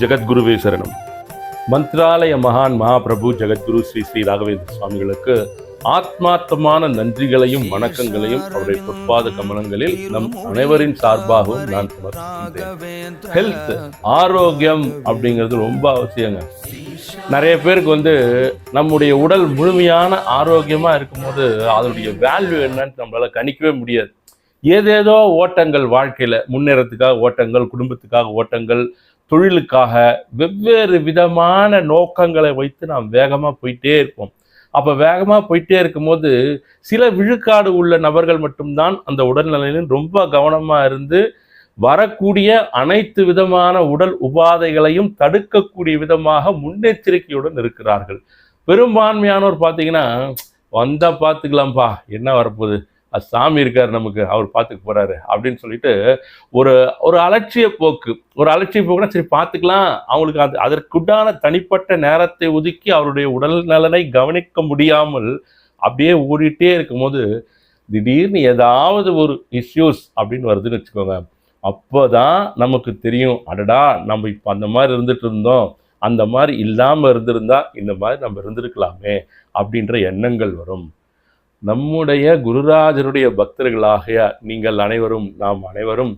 ஜெகத்குருவே சரணம். மந்திராலய மகான் மகாபிரபு ஜெகத்குரு ஸ்ரீ ஸ்ரீ ராகவேந்திர சுவாமிகளுக்கு ஆத்மார்த்தமான நன்றிகளையும் வணக்கங்களையும் அவருடைய பொற்பாத கமலங்களில் நம் அனைவரின் சார்பாகவும் நான் சமர்ப்பிக்கின்றேன். ஹெல்த் ஆரோக்கியம் அப்படிங்கிறது ரொம்ப அவசியங்க. நிறைய பேருக்கு வந்து நம்முடைய உடல் முழுமையான ஆரோக்கியமாக இருக்கும்போது அதனுடைய வேல்யூ என்னன்னு நம்மளால கணிக்கவே முடியாது. ஏதேதோ ஓட்டங்கள் வாழ்க்கையில முன்னேறத்துக்காக ஓட்டங்கள் குடும்பத்துக்காக ஓட்டங்கள் தொழிலுக்காக வெவ்வேறு விதமான நோக்கங்களை வைத்து நாம் வேகமாக போயிட்டே இருப்போம். அப்போ வேகமாக போயிட்டே இருக்கும்போது சில விழுக்காடு உள்ள நபர்கள் மட்டும்தான் அந்த உடல்நிலையிலும் ரொம்ப கவனமாக இருந்து வரக்கூடிய அனைத்து விதமான உடல் உபாதைகளையும் தடுக்கக்கூடிய விதமாக முன்னெச்சரிக்கையுடன் இருக்கிறார்கள். பெரும்பான்மையானோர் பார்த்தீங்கன்னா வந்தால் பார்த்துக்கலாம்ப்பா என்ன வரப்போகுது? சாமி இருக்கார் நமக்கு அவர் பார்த்துக்க போகிறாரு அப்படின்னு சொல்லிட்டு ஒரு ஒரு அலட்சிய போக்கு. ஒரு அலட்சிய போக்குனா சரி பார்த்துக்கலாம். அவங்களுக்கு அது அதற்குண்டான தனிப்பட்ட நேரத்தை ஒதுக்கி அவருடைய உடல் நலனை கவனிக்க முடியாமல் அப்படியே ஓடிட்டே இருக்கும்போது திடீர்னு ஏதாவது ஒரு இஷ்யூஸ் அப்படின்னு வருதுன்னு வச்சுக்கோங்க. அப்போ தான் நமக்கு தெரியும் அடடா நம்ம இப்போ அந்த மாதிரி இருந்துட்டு இருந்தோம். அந்த மாதிரி இல்லாமல் இருந்திருந்தா இந்த மாதிரி நம்ம இருந்திருக்கலாமே அப்படின்ற எண்ணங்கள் வரும். நம்முடைய குருராஜருடைய பக்தர்களாகிய நீங்கள் அனைவரும் நாம் அனைவரும்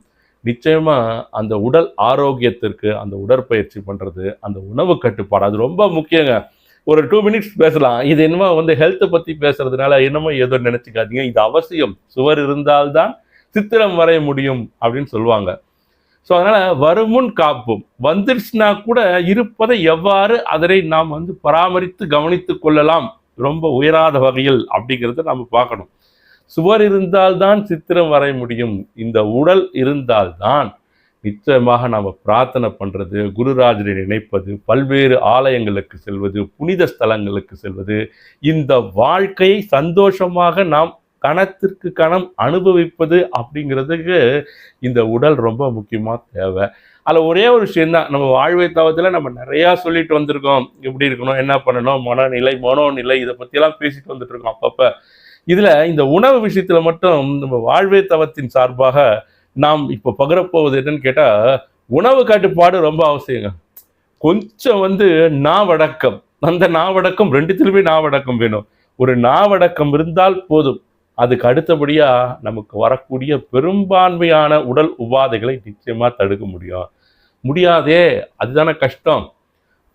நிச்சயமாக அந்த உடல் ஆரோக்கியத்திற்கு அந்த உடற்பயிற்சி பண்ணுறது அந்த உணவு கட்டுப்பாடு அது ரொம்ப முக்கியங்க. ஒரு டூ மினிட்ஸ் பேசலாம். இது என்னமோ வந்து ஹெல்த்தை பற்றி பேசுறதுனால என்னமோ ஏதோ நினச்சிக்காதீங்க. இது அவசியம். சுவர் இருந்தால்தான் சித்திரம் வரைய முடியும் அப்படின்னு சொல்லுவாங்க. ஸோ அதனால் வருமுன் காப்பும். வந்துருச்சுன்னா கூட இருப்பதை எவ்வாறு அதனை நாம் வந்து பராமரித்து கவனித்து கொள்ளலாம்? ரொம்ப உயராத வகையில் அப்படிங்கிறத நம்ம பார்க்கணும். சுவர் இருந்தால்தான் சித்திரம் வரைய முடியும். இந்த உடல் இருந்தால்தான் நிச்சயமாக நாம் பிரார்த்தனை பண்ணுறது குருராஜரை நினைப்பது பல்வேறு ஆலயங்களுக்கு செல்வது புனித ஸ்தலங்களுக்கு செல்வது இந்த வாழ்க்கையை சந்தோஷமாக நாம் கணத்திற்கு கணம் அனுபவிப்பது அப்படிங்கிறதுக்கு இந்த உடல் ரொம்ப முக்கியமாக தேவை. அதில் ஒரே ஒரு விஷயம் தான் நம்ம வாழ்வை தவத்தில் நம்ம நிறையா சொல்லிட்டு வந்திருக்கோம். எப்படி இருக்கணும் என்ன பண்ணணும் மனநிலை மனோநிலை இதை பற்றியெல்லாம் பேசிட்டு வந்துட்டு இருக்கோம் அப்பப்போ. இதில் இந்த உணவு விஷயத்தில் மட்டும் நம்ம வாழ்வை தவத்தின் சார்பாக நாம் இப்போ பகிரப்போவது என்னன்னு கேட்டால் உணவு கட்டுப்பாடு ரொம்ப அவசியங்க. கொஞ்சம் வந்து நாவடக்கம். அந்த நாவடக்கம் ரெண்டுத்திலுமே நாவடக்கம் வேணும். ஒரு நாவடக்கம் இருந்தால் போதும். அதுக்கு அடுத்தபடியாக நமக்கு வரக்கூடிய பெரும்பான்மையான உடல் உபாதைகளை நிச்சயமாக தடுக்க முடியும். முடியாதே அதுதானே கஷ்டம்.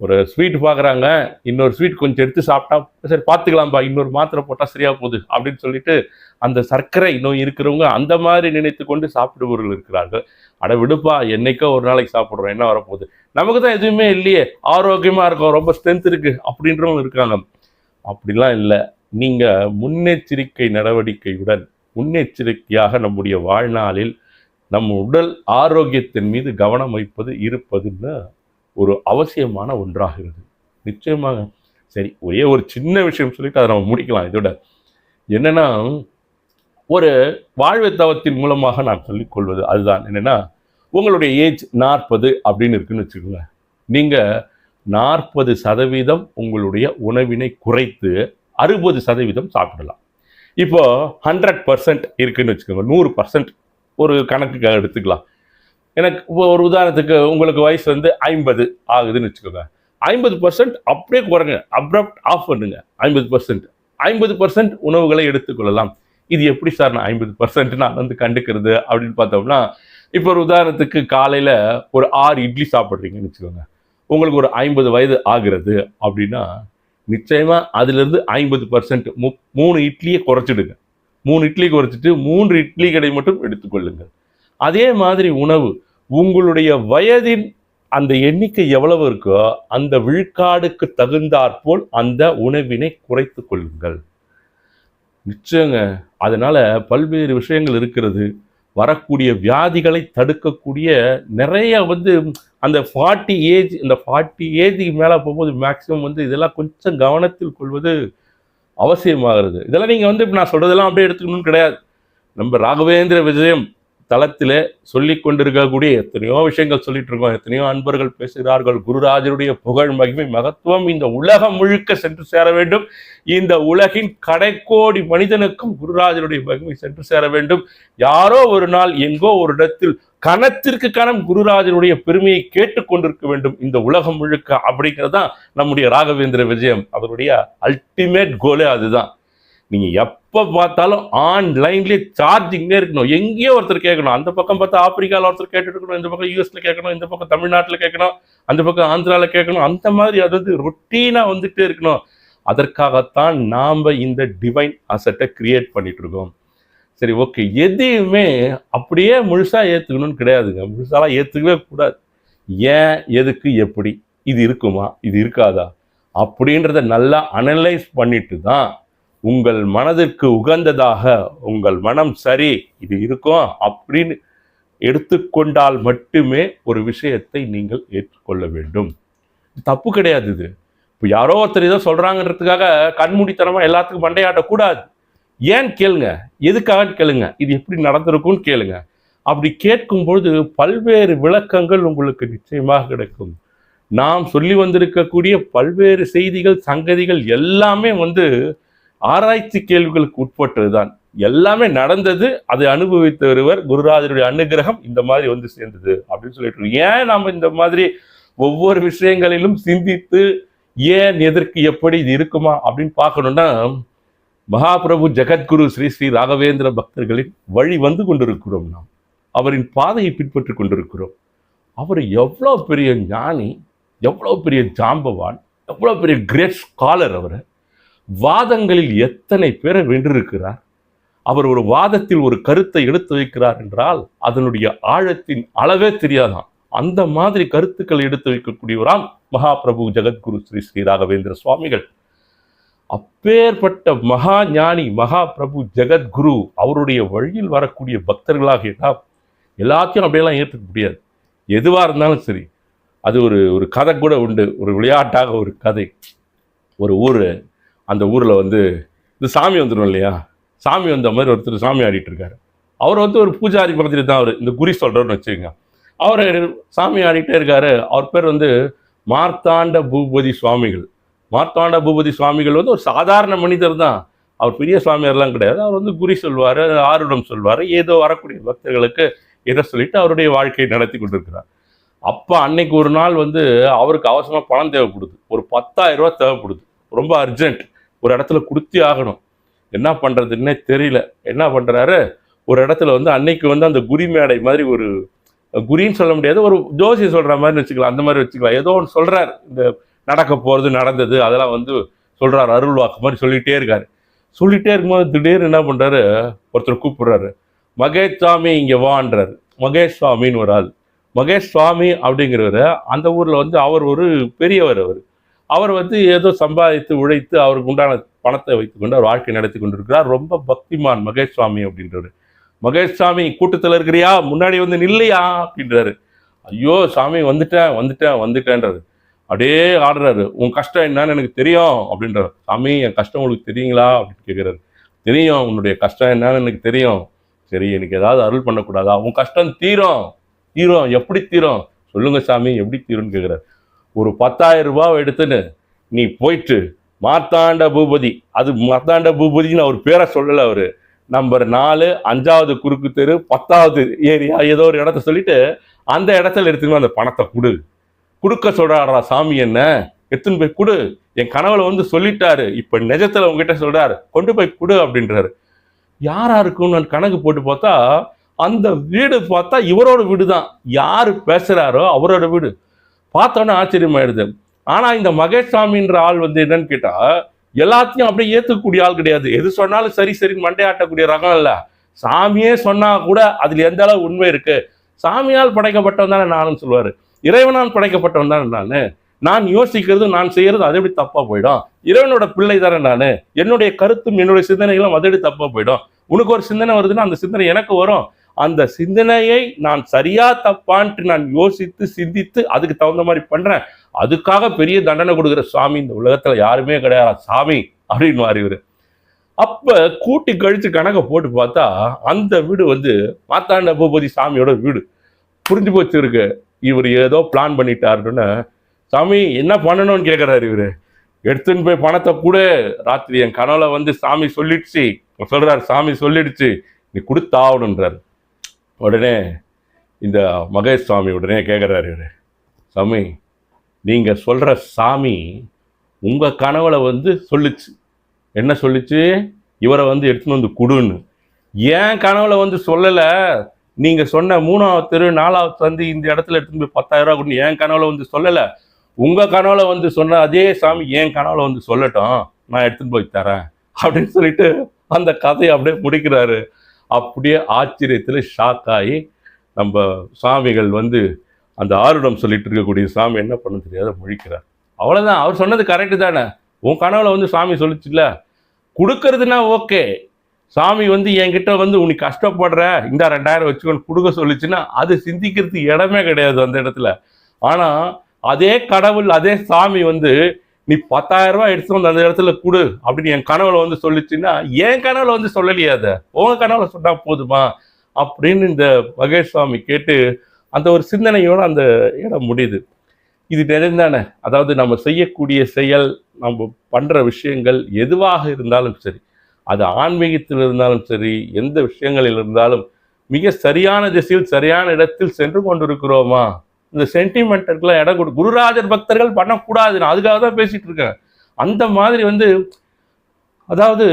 ஒரு ஸ்வீட் பார்க்குறாங்க இன்னொரு ஸ்வீட் கொஞ்சம் எடுத்து சாப்பிட்டா சரி பார்த்துக்கலாம்ப்பா இன்னொரு மாத்திரை போட்டால் சரியாக போகுது அப்படின்னு சொல்லிட்டு அந்த சர்க்கரை நோய் இருக்கிறவங்க அந்த மாதிரி நினைத்து கொண்டு சாப்பிடுபவர்கள் இருக்கிறார்கள். அட விடுப்பா என்னைக்கோ ஒரு நாளைக்கு சாப்பிட்றோம் என்ன வரப்போகுது? நமக்கு தான் எதுவுமே இல்லையே ஆரோக்கியமாக இருக்கும் ரொம்ப ஸ்ட்ரென்த் இருக்குது அப்படின்றவங்க இருக்காங்க. அப்படிலாம் இல்லை. நீங்கள் முன்னெச்சரிக்கை நடவடிக்கையுடன் முன்னெச்சரிக்கையாக நம்முடைய வாழ்நாளில் நம் உடல் ஆரோக்கியத்தின் மீது கவனம் வைப்பது இருப்பதுன்னு ஒரு அவசியமான ஒன்றாகிறது. நிச்சயமாக சரி ஒரே ஒரு சின்ன விஷயம் சொல்லிட்டு அதை நம்ம முடிக்கலாம். இதோட என்னென்னா ஒரு வாழ்வை தவத்தின் மூலமாக நான் சொல்லிக்கொள்வது அதுதான். என்னென்னா உங்களுடைய ஏஜ் நாற்பது அப்படின்னு இருக்குன்னு வச்சுக்கோங்க. நீங்கள் நாற்பது சதவீதம் உங்களுடைய உணவினை குறைத்து அறுபது சதவீதம் சாப்பிடலாம். இப்போ ஹண்ட்ரட் பர்சன்ட் இருக்குன்னு வச்சுக்கோங்க நூறு பர்சன்ட் ஒரு கணக்குக்காக எடுத்துக்கலாம். எனக்கு இப்போ ஒரு உதாரணத்துக்கு உங்களுக்கு வயசு வந்து ஐம்பது ஆகுதுன்னு வச்சுக்கோங்க. ஐம்பது பர்சன்ட் அப்படியே குறைங்க அப்ரப்ட் ஆஃப் பண்ணுங்க. ஐம்பது பர்சன்ட் ஐம்பது பர்சன்ட் உணவுகளை எடுத்துக்கொள்ளலாம். இது எப்படி சார் நான் ஐம்பது பர்சன்ட் நான் வந்து கண்டுக்கிறது அப்படின்னு பார்த்தோம்னா இப்போ ஒரு உதாரணத்துக்கு காலையில் ஒரு ஆறு இட்லி சாப்பிட்றீங்கன்னு வச்சுக்கோங்க. உங்களுக்கு ஒரு ஐம்பது வயது ஆகிறது அப்படின்னா நிச்சயமாக அதிலிருந்து ஐம்பது பர்சன்ட் மூணு இட்லியை குறைச்சிடுங்க. மூணு இட்லி குறைச்சிட்டு மூன்று இட்லிகளை மட்டும் எடுத்துக்கொள்ளுங்கள். அதே மாதிரி உணவு உங்களுடைய வயதின் அந்த எண்ணிக்கை எவ்வளவு இருக்கோ அந்த விழுக்காடுக்கு தகுந்தாற்போல் அந்த உணவினை குறைத்து கொள்ளுங்கள். நிச்சயங்க அதனால் பல்வேறு விஷயங்கள் இருக்கிறது. வரக்கூடிய வியாதிகளை தடுக்கக்கூடிய நிறைய வந்து அந்த ஃபார்ட்டி ஏஜ் இந்த ஃபார்ட்டி ஏஜுக்கு மேலே போகும்போது மேக்ஸிமம் வந்து இதெல்லாம் கொஞ்சம் கவனத்தில் கொள்வது அவசியமாகிறது. இதெல்லாம் நீங்கள் வந்து இப்போ நான் சொல்கிறதெல்லாம் அப்படியே எடுத்துக்கணும்னு கிடையாது. நம்ம ராகவேந்திர விஜயம் தளத்தில் சொல்லிக் கொண்டிருக்கக்கூடிய எத்தனையோ விஷயங்கள் சொல்லிட்டு இருக்கோம் எத்தனையோ அன்பர்கள் பேசுகிறார்கள். குருராஜருடைய புகழ் மகிமை மகத்துவம் இந்த உலகம் முழுக்க சென்று சேர வேண்டும். இந்த உலகின் கடைக்கோடி மனிதனுக்கும் குருராஜருடைய மகிமை சென்று சேர வேண்டும். யாரோ ஒரு நாள் எங்கோ ஒரு இடத்தில் கணத்திற்கு கணம் குருராஜனுடைய பெருமையை கேட்டுக்கொண்டிருக்க வேண்டும். இந்த உலகம் முழுக்க அப்படிங்கிறதான் நம்முடைய ராகவேந்திர விஜயம். அவருடைய அல்டிமேட் கோலே அதுதான். நீங்கள் எப்போ பார்த்தாலும் ஆன்லைன்லேயே சார்ஜிங்கே இருக்கணும். எங்கேயோ ஒருத்தர் கேட்கணும். அந்த பக்கம் பார்த்தா ஆப்பிரிக்காவில் ஒருத்தர் கேட்டுட்டு இருக்கணும். இந்த பக்கம் யூஎஸ்ல கேட்கணும். இந்த பக்கம் தமிழ்நாட்டில் கேட்கணும். அந்த பக்கம் ஆந்திராவில் கேட்கணும். அந்த மாதிரி அதாவது ரொட்டீனாக வந்துகிட்டே இருக்கணும். அதற்காகத்தான் நாம் இந்த டிவைன் அசட்டை கிரியேட் பண்ணிட்டு இருக்கோம். சரி ஓகே எதையுமே அப்படியே முழுசாக ஏற்றுக்கணும்னு கிடையாதுங்க. முழுசாலாம் ஏற்றுக்கவே கூடாது. ஏன்? எதுக்கு? எப்படி? இது இருக்குமா? இது இருக்காதா? அப்படின்றத நல்லா அனலைஸ் பண்ணிட்டு தான் உங்கள் மனதிற்கு உகந்ததாக உங்கள் மனம் சரி இது இருக்கும் அப்படின்னு எடுத்துக்கொண்டால் மட்டுமே ஒரு விஷயத்தை நீங்கள் ஏற்றுக்கொள்ள வேண்டும். தப்பு கிடையாது இது. இப்போ யாரோ ஒருத்தர் ஏதோ சொல்கிறாங்கன்றதுக்காக கண்மூடித்தனமாக எல்லாத்துக்கும் மண்டையாட்டக்கூடாது ஏன் கேளுங்க? எதுக்காக கேளுங்க. இது எப்படி நடந்திருக்கும்னு கேளுங்க. அப்படி கேட்கும்பொழுது பல்வேறு விளக்கங்கள் உங்களுக்கு நிச்சயமாக கிடைக்கும். நாம் சொல்லி வந்திருக்கக்கூடிய பல்வேறு செய்திகள் சங்கதிகள் எல்லாமே வந்து ஆராய்ச்சி கேள்விகளுக்கு உட்பட்டதுதான். எல்லாமே நடந்தது அதை அனுபவித்த ஒருவர் குருராஜருடைய அனுகிரகம் இந்த மாதிரி வந்து சேர்ந்தது அப்படின்னு சொல்லிட்டு இருக்கோம். ஏன் நாம் இந்த மாதிரி ஒவ்வொரு விஷயங்களிலும் சிந்தித்து ஏன் எதற்கு எப்படி இது இருக்குமா அப்படின்னு பார்க்கணும்னா மகாபிரபு ஜெகத்குரு ஸ்ரீ ஸ்ரீ ராகவேந்திர பக்தர்களின் வழி வந்து கொண்டிருக்கிறோம் நாம். அவரின் பாதையை பின்பற்றி கொண்டிருக்கிறோம். அவர் எவ்வளோ பெரிய ஞானி எவ்வளோ பெரிய ஜாம்பவான் எவ்வளோ பெரிய கிரேட் ஸ்காலர் அவர். வாதங்களில் எத்தனை பேரை வென்றிருக்கிறார்? அவர் ஒரு வாதத்தில் ஒரு கருத்தை எடுத்து வைக்கிறார் என்றால் அதனுடைய ஆழத்தின் அளவே தெரியாதாம் அந்த மாதிரி கருத்துக்களை எடுத்து வைக்கக்கூடியவராம் மகாபிரபு ஜெகத்குரு ஸ்ரீ ஸ்ரீ ராகவேந்திர சுவாமிகள். அப்பேற்பட்ட மகா ஞானி மகா பிரபு ஜெகத்குரு அவருடைய வழியில் வரக்கூடிய பக்தர்களாக நாம் எல்லாத்தையும் அப்படியெல்லாம் ஏற்றுக்க முடியாது. எதுவாக இருந்தாலும் சரி. அது ஒரு ஒரு கதை கூட உண்டு. ஒரு விளையாட்டாக ஒரு கதை. ஒரு ஊர் அந்த ஊரில் வந்து இந்த சாமி வந்துடும் இல்லையா? சாமி வந்த மாதிரி ஒருத்தர் சாமி ஆடிட்டு இருக்காரு அவர் வந்து ஒரு பூஜாரி மாதிரி தான் அவர். இந்த குறி சொல்கிறோன்னு வச்சுக்கோங்க. அவர் சாமி ஆடிட்டே இருக்காரு. அவர் பேர் வந்து மார்த்தாண்ட பூபதி சுவாமிகள். மார்த்தாண்ட பூபதி சுவாமிகள் வந்து ஒரு சாதாரண மனிதர் தான். அவர் பெரிய சுவாமியார்லாம் கிடையாது. அவர் வந்து குறி சொல்வார் ஆருடம் சொல்வார். ஏதோ வரக்கூடிய பக்தர்களுக்கு எதை சொல்லிட்டு அவருடைய வாழ்க்கையை நடத்தி கொண்டிருக்கிறார். அப்போ அன்னைக்கு ஒரு நாள் வந்து அவருக்கு அவசரமாக பணம் தேவைப்படுது. ஒரு பத்தாயிரம் ரூபா தேவைப்படுது. ரொம்ப அர்ஜென்ட். ஒரு இடத்துல கொடுத்தே ஆகணும். என்ன பண்ணுறதுன்னே தெரியல. என்ன பண்ணுறாரு ஒரு இடத்துல வந்து அன்னைக்கு வந்து அந்த குரி மேடை மாதிரி ஒரு குரின்னு சொல்ல முடியாது ஒரு ஜோசி சொல்கிற மாதிரி வச்சுக்கலாம் அந்த மாதிரி வச்சுக்கலாம். ஏதோ ஒன்று சொல்கிறார் இந்த நடக்க போகிறது நடந்தது அதெல்லாம் வந்து சொல்கிறார் அருள் வாக்கு மாதிரி சொல்லிகிட்டே இருக்கார். சொல்லிகிட்டே இருக்கும்போது திடீர்னு என்ன பண்ணுறாரு ஒருத்தர் கூப்பிடுறாரு. மகேஷ் சுவாமி இங்கே வான்றாரு. மகேஷ் சுவாமின்னு ஒரு ஆள். மகேஷ் சுவாமி அப்படிங்கிறவர் அந்த ஊரில் வந்து அவர் ஒரு பெரியவர் அவர். அவர் வந்து ஏதோ சம்பாதித்து உழைத்து அவருக்கு உண்டான பணத்தை வைத்துக்கொண்டு அவர் வாழ்க்கை நடத்தி கொண்டிருக்கிறார். ரொம்ப பக்திமான் மகேஷ் சுவாமி அப்படின்றவர். மகேஷ் சாமி கூட்டத்தில் இருக்கிறியா? முன்னாடி வந்து நில்லையா? அப்படின்றாரு. ஐயோ சாமி வந்துட்டேன் வந்துட்டேன் வந்துட்டேன்றாரு. அப்படியே ஆடுறாரு. உன் கஷ்டம் என்னன்னு எனக்கு தெரியும் அப்படின்றார். சாமி என் கஷ்டம் உங்களுக்கு தெரியுங்களா? அப்படின்னு கேட்குறாரு தெரியும் உன்னுடைய கஷ்டம் என்னன்னு எனக்கு தெரியும். சரி எனக்கு ஏதாவது அருள் பண்ணக்கூடாதா? உன் கஷ்டம் தீரும். தீரும் எப்படி தீரும்? சொல்லுங்க சாமி எப்படி தீரும்னு கேட்குறாரு ஒரு பத்தாயிரம் ரூபாய் எடுத்துன்னு நீ போயிட்டு மார்த்தாண்ட பூபதி அது மார்த்தாண்ட பூபதின்னு அவர் பேரை சொல்லலை அவர். நம்பர் நாலு அஞ்சாவது குறுக்கு தெரு பத்தாவது ஏரியா ஏதோ ஒரு இடத்த சொல்லிட்டு அந்த இடத்துல எடுத்துக்கணும் அந்த பணத்தை கொடு. கொடுக்க சொல்கிறாரா சாமி என்ன? எடுத்துன்னு போய் கொடு. என் கனவுல வந்து சொல்லிட்டாரு. இப்போ நிஜத்தில் உங்ககிட்ட சொல்கிறாரு கொண்டு போய் கொடு அப்படின்றாரு. யாரா இருக்கும்னு நான் கணக்கு போட்டு பார்த்தா அந்த வீடு பார்த்தா இவரோட வீடு தான் யார் பேசுகிறாரோ அவரோட வீடு. பார்த்தோன்னே ஆச்சரியமாயிடுது. ஆனால் இந்த மகேஷ் சாமின்ற ஆள் வந்து என்னன்னு கேட்டால் எல்லாத்தையும் அப்படியே ஏற்றுக்கக்கூடிய ஆள் கிடையாது. எது சொன்னாலும் சரி சரி மண்டையாட்டக்கூடிய ரகம் இல்லை. சாமியே சொன்னால் கூட அதில் எந்த அளவு உண்மை இருக்குது சாமியால் படைக்கப்பட்டவன் தானே நானும் சொல்லுவார். இறைவனால் படைக்கப்பட்டவன் தானே நான்? நான் யோசிக்கிறது நான் செய்கிறது அது எப்படி தப்பாக போயிடும்? இறைவனோட பிள்ளை தானே நான்? என்னுடைய கருத்தும் என்னுடைய சிந்தனைகளும் அது எப்படி தப்பாக போயிடும்? உனக்கு ஒரு சிந்தனை வருதுன்னா அந்த சிந்தனை எனக்கு வரும். அந்த சிந்தனையை நான் சரியா தப்பான்ட்டு நான் யோசித்து சிந்தித்து அதுக்கு தகுந்த மாதிரி பண்றேன். அதுக்காக பெரிய தண்டனை கொடுக்குற சாமி இந்த உலகத்துல யாருமே கிடையாது? சாமி அப்படின்னு இவர். அப்ப கூட்டி கழிச்சு கணக்கை போட்டு பார்த்தா அந்த வீடு வந்து மாத்தாண்ட பூபதி சாமியோட வீடு. புரிஞ்சு போச்சு இருக்கு இவர் ஏதோ பிளான் பண்ணிட்டாருன்னு சாமி என்ன பண்ணணும்னு கேட்குறாரு இவர். எடுத்துன்னு போய் பணத்தை கூட. ராத்திரி என் கனவுல வந்து சாமி சொல்லிடுச்சு. சொல்றாரு சாமி சொல்லிடுச்சு. நீ கொடுத்தாவணுன்றாரு உடனே இந்த மகேஷ் சுவாமி உடனே கேட்குறாரு இவர். சாமி நீங்கள் சொல்கிற சாமி உங்கள் கனவுல வந்து சொல்லுச்சு. என்ன சொல்லிச்சு? இவரை வந்து எடுத்துன்னு வந்து குடுன்னு. ஏன் கனவுல வந்து சொல்லலை? நீங்கள் சொன்ன மூணாவது தெரு நாலாவது வந்து இந்த இடத்துல எடுத்துன்னு போய் பத்தாயிரம் ரூபா கொடுன்னு என் கனவுல வந்து சொல்லலை? உங்கள் கனவுல வந்து சொன்ன அதே சாமி என் கனவுல வந்து சொல்லட்டும்? நான் எடுத்துன்னு போய் தரேன். அப்படின்னு சொல்லிட்டு அந்த கதையை அப்படியே முடிக்கிறாரு. அப்படியே ஆச்சரியத்தில் ஷாக் ஆகி நம்ம சாமிகள் வந்து அந்த ஆருடம் சொல்லிட்டு இருக்கக்கூடிய சாமி என்ன பண்ண தெரியாத முழிக்கிறார். அவ்வளோதான் அவர் சொன்னது கரெக்டு தானே. உன் கனவுல வந்து சாமி சொல்லிச்சுல கொடுக்கறதுனா ஓகே சாமி வந்து என்கிட்ட வந்து உனக்கு கஷ்டப்படுற. இந்த ரெண்டாயிரம் வச்சுக்கொண்டு கொடுக்க சொல்லுச்சுன்னா அது சிந்திக்கிறதுக்கு இடமே கிடையாது அந்த இடத்துல. ஆனால் அதே கடவுள் அதே சாமி வந்து நீ பத்தாயிரம் ரூபாய் எடுத்து வந்து அந்த இடத்துல கொடு அப்படின்னு என் கனவுல வந்து சொல்லிச்சுன்னா என் கனவுல வந்து சொல்லலையே அதை. உங்க கனவுல சொன்னா போதுமா? அப்படின்னு இந்த மகேஷ் சுவாமி கேட்டு அந்த ஒரு சிந்தனையோட அந்த இடம் முடியுது. இது நிறைந்தானே? அதாவது நம்ம செய்யக்கூடிய செயல் நம்ம பண்ற விஷயங்கள் எதுவாக இருந்தாலும் சரி அது ஆன்மீகத்தில் இருந்தாலும் சரி எந்த விஷயங்களில் இருந்தாலும் மிக சரியான திசையில் சரியான இடத்தில் சென்று கொண்டிருக்கிறோமா? இந்த சென்டிமெண்ட்டுக்கெல்லாம் இடம் கொடு குருராஜர் பக்தர்கள் பண்ணக்கூடாது நான் அதுக்காக தான் பேசிகிட்டு இருக்கேன். அந்த மாதிரி வந்து அதாவது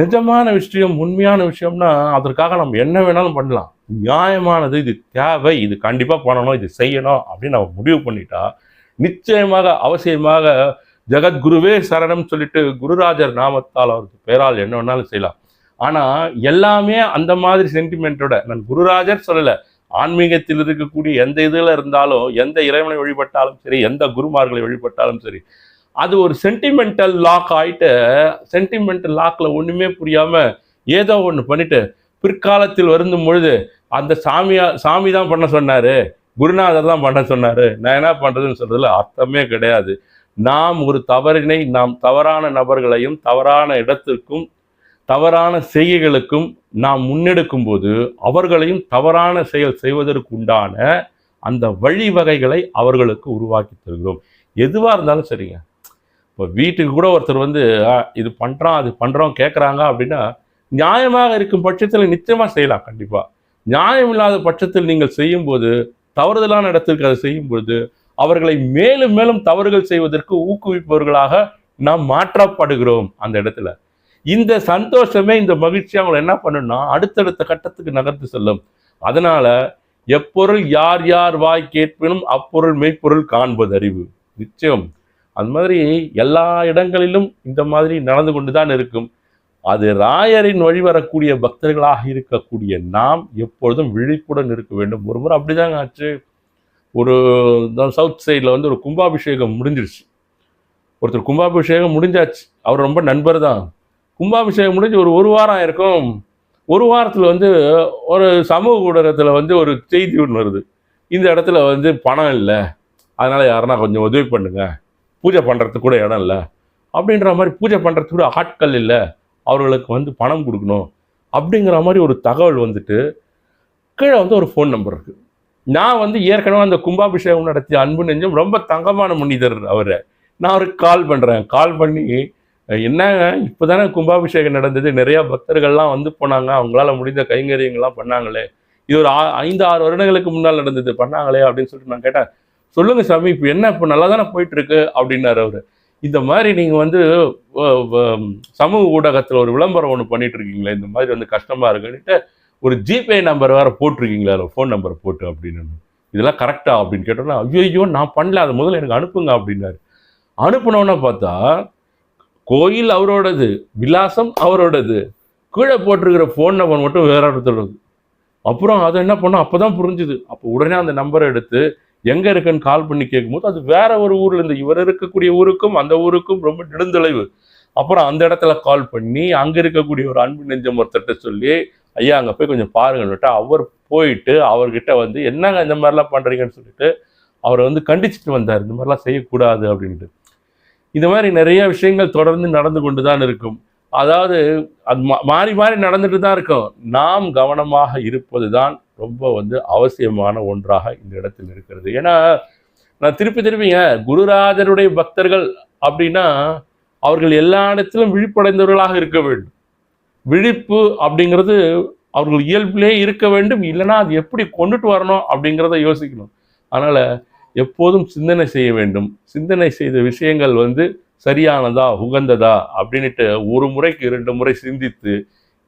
நிஜமான விஷயம் உண்மையான விஷயம்னா அதற்காக நம்ம என்ன வேணாலும் பண்ணலாம். நியாயமானது இது தேவை இது கண்டிப்பாக பண்ணணும் இது செய்யணும் அப்படின்னு நம்ம முடிவு பண்ணிட்டா நிச்சயமாக அவசியமாக ஜெகத்குருவே சரணம் சொல்லிட்டு குருராஜர் நாமத்தால் அவருக்கு பேரால் என்ன வேணாலும் செய்யலாம். ஆனால் எல்லாமே அந்த மாதிரி சென்டிமெண்ட்டோட நான் குருராஜர் சொல்லலை. ஆன்மீகத்தில் இருக்கக்கூடிய எந்த இதில் இருந்தாலும் எந்த இறைவனை வழிபட்டாலும் சரி எந்த குருமார்களை வழிபட்டாலும் சரி அது ஒரு சென்டிமெண்டல் லாக் ஆகிட்டு சென்டிமெண்டல் லாக்கில் ஒன்றுமே புரியாமல் ஏதோ ஒன்று பண்ணிட்டு பிற்காலத்தில் வருந்தும் பொழுது அந்த சாமியா சாமி தான் பண்ண சொன்னார் குருநாதர் தான் பண்ண சொன்னார் நான் என்ன பண்ணுறதுன்னு சொல்கிறதுல அர்த்தமே கிடையாது. நாம் ஒரு தவறினை நாம் தவறான நபர்களையும் தவறான இடத்திற்கும் தவறான செய்கைகளுக்கும் நாம் முன்னெடுக்கும் போது அவர்களையும் தவறான செயல் செய்வதற்கு உண்டான அந்த வழிவகைகளை அவர்களுக்கு உருவாக்கி தருகிறோம். எதுவாக இருந்தாலும் சரிங்க. இப்போ வீட்டுக்கு கூட ஒருத்தர் வந்து இது பண்ணுறான் அது பண்ணுறோம் கேட்குறாங்க அப்படின்னா நியாயமாக இருக்கும் பட்சத்தில் நிச்சயமாக செய்யலாம் கண்டிப்பாக நியாயம் இல்லாத பட்சத்தில் நீங்கள் செய்யும்போது தவறுதலான இடத்திற்கு அதை செய்யும்போது அவர்களை மேலும் மேலும் தவறுகள் செய்வதற்கு ஊக்குவிப்பவர்களாக நாம் மாற்றப்படுகிறோம் அந்த இடத்துல. இந்த சந்தோஷமே இந்த மகிழ்ச்சி அவங்களை என்ன பண்ணுன்னா அடுத்தடுத்த கட்டத்துக்கு நகர்த்து செல்லும். அதனால எப்பொருள் யார் யார் வாய் கேட்பினும் அப்பொருள் மெய்ப்பொருள் காண்பது அறிவு. நிச்சயம். அந்த மாதிரி எல்லா இடங்களிலும் இந்த மாதிரி நடந்து கொண்டுதான் இருக்கும். அது ராயரின் வழி வரக்கூடிய பக்தர்களாக இருக்கக்கூடிய நாம் எப்பொழுதும் விழிப்புடன் இருக்க வேண்டும். ஒரு முறை அப்படிதாங்க ஆச்சு. ஒரு சவுத் சைடில் வந்து ஒரு கும்பாபிஷேகம் முடிஞ்சிருச்சு. ஒருத்தர் கும்பாபிஷேகம் முடிஞ்சாச்சு. அவர் ரொம்ப நண்பர் தான். கும்பாபிஷேகம் முடிஞ்சு ஒரு ஒரு வாரம் ஆயிருக்கும். ஒரு வாரத்தில் வந்து ஒரு சமூக ஊடகத்தில் வந்து ஒரு செய்தி ஒன்று வருது. இந்த இடத்துல வந்து பணம் இல்லை. அதனால் யாருன்னா கொஞ்சம் உதவி பண்ணுங்க. பூஜை பண்ணுறதுக்கு கூட இடம் இல்லை. அப்படின்ற மாதிரி பூஜை பண்ணுறதுக்கு கூட ஆட்கள் இல்லை. அவர்களுக்கு வந்து பணம் கொடுக்கணும். அப்படிங்கிற மாதிரி ஒரு தகவல் வந்துட்டு கீழே வந்து ஒரு ஃபோன் நம்பர் இருக்குது நான் வந்து ஏற்கனவே அந்த கும்பாபிஷேகம் நடத்திய அன்பு நெஞ்சம் ரொம்ப தங்கமான மனிதர் அவர். நான் அவருக்கு கால் பண்ணுறேன் கால் பண்ணி என்னங்க? இப்போ தானே கும்பாபிஷேகம் நடந்தது. நிறையா பக்தர்கள்லாம் வந்து போனாங்க. அவங்களால முடிந்த கைங்கரியங்கள்லாம் பண்ணாங்களே. இது ஒரு ஆ- ஐந்து ஆறு வருடங்களுக்கு முன்னால் நடந்தது. பண்ணாங்களே அப்படின்னு சொல்லிட்டு நான் கேட்டேன். சொல்லுங்கள் சாமி இப்போ என்ன இப்போ நல்லா தானே போயிட்டுருக்கு? அப்படின்னாரு அவர். இந்த மாதிரி நீங்கள் வந்து சமூக ஊடகத்தில் ஒரு விளம்பரம் ஒன்று பண்ணிட்டு இருக்கீங்களே இந்த மாதிரி வந்து கஷ்டமாக இருக்குன்னுட்டு ஒரு ஜிபே நம்பர் வேறு போட்டிருக்கீங்களா அதில் ஃபோன் நம்பர் போட்டு அப்படின்னு. இதெல்லாம் கரெக்டா அப்படின்னு கேட்டோன்னா ஐயோ நான் பண்ணல. அதை முதல்ல எனக்கு அனுப்புங்க அப்படின்னாரு. அனுப்புனோன்னு பார்த்தா கோயில் அவரோடது விலாசம் அவரோடது. கீழே போட்டிருக்கிற ஃபோன் நம்பர் மட்டும் வேற ஒருத்தரோடது அப்புறம் அதை என்ன பண்ணோம்? அப்போ தான் புரிஞ்சுது. அப்போ உடனே அந்த நம்பரை எடுத்து எங்கே இருக்குன்னு கால் பண்ணி கேட்கும்போது அது வேற ஒரு ஊரில் இருந்து இவர் இருக்கக்கூடிய ஊருக்கும் அந்த ஊருக்கும் ரொம்ப நெடுந்தொலைவு. அப்புறம் அந்த இடத்துல கால் பண்ணி அங்கே இருக்கக்கூடிய ஒரு அன்பு நெஞ்சம் ஒருத்தர்கிட்ட சொல்லி ஐயா அங்கே போய் கொஞ்சம் பாருங்கன்னுட்டு அவர் போயிட்டு அவர்கிட்ட வந்து என்னங்க இந்த மாதிரிலாம் பண்ணுறீங்கன்னு சொல்லிட்டு அவரை வந்து கண்டிச்சுட்டு வந்தார். இந்த மாதிரிலாம் செய்யக்கூடாது. அப்படின்ட்டு. இந்த மாதிரி நிறைய விஷயங்கள் தொடர்ந்து நடந்து கொண்டு தான் இருக்கும். அதாவது அது மா- மாறி மாறி நடந்துட்டு தான் இருக்கும். நாம் கவனமாக இருப்பது தான் ரொம்ப வந்து அவசியமான ஒன்றாக இந்த இடத்தில் இருக்கிறது. ஏன்னா நான் திருப்பி திருப்பிங்க குருராஜருடைய பக்தர்கள் அப்படின்னா அவர்கள் எல்லா இடத்திலும் விழிப்படைந்தவர்களாக இருக்க வேண்டும். விழிப்பு அப்படிங்கிறது அவர்கள் இயல்பிலே இருக்க வேண்டும். இல்லைன்னா அது எப்படி கொண்டுட்டு வரணும் அப்படிங்கிறத யோசிக்கணும். அதனால் எப்போதும் சிந்தனை செய்ய வேண்டும். சிந்தனை செய்த விஷயங்கள் வந்து சரியானதா உகந்ததா அப்படின்ட்டு ஒரு முறைக்கு இரண்டு முறை சிந்தித்து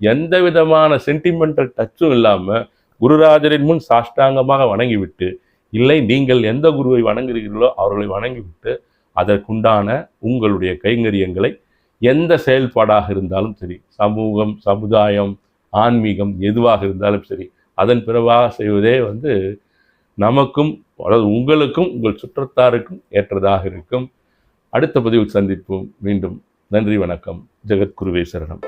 எந்த விதமான சென்டிமெண்டல் டச்சும் இல்லாமல் குருராஜரின் முன் சாஷ்டாங்கமாக வணங்கிவிட்டு இல்லை நீங்கள் எந்த குருவை வணங்குகிறீர்களோ அவர்களை வணங்கிவிட்டு அதற்குண்டான உங்களுடைய கைங்கரியங்களை எந்த செயல்பாடாக இருந்தாலும் சரி சமூகம் சமுதாயம் ஆன்மீகம் எதுவாக இருந்தாலும் சரி அதன் பிறவாக செய்வதே வந்து நமக்கும் அதாவது உங்களுக்கும் உங்கள் சுற்றத்தாருக்கும் ஏற்றதாக இருக்கும். அடுத்த பதிவில் சந்திப்போம். மீண்டும் நன்றி வணக்கம். ஜெகத்குருவே சரணம்.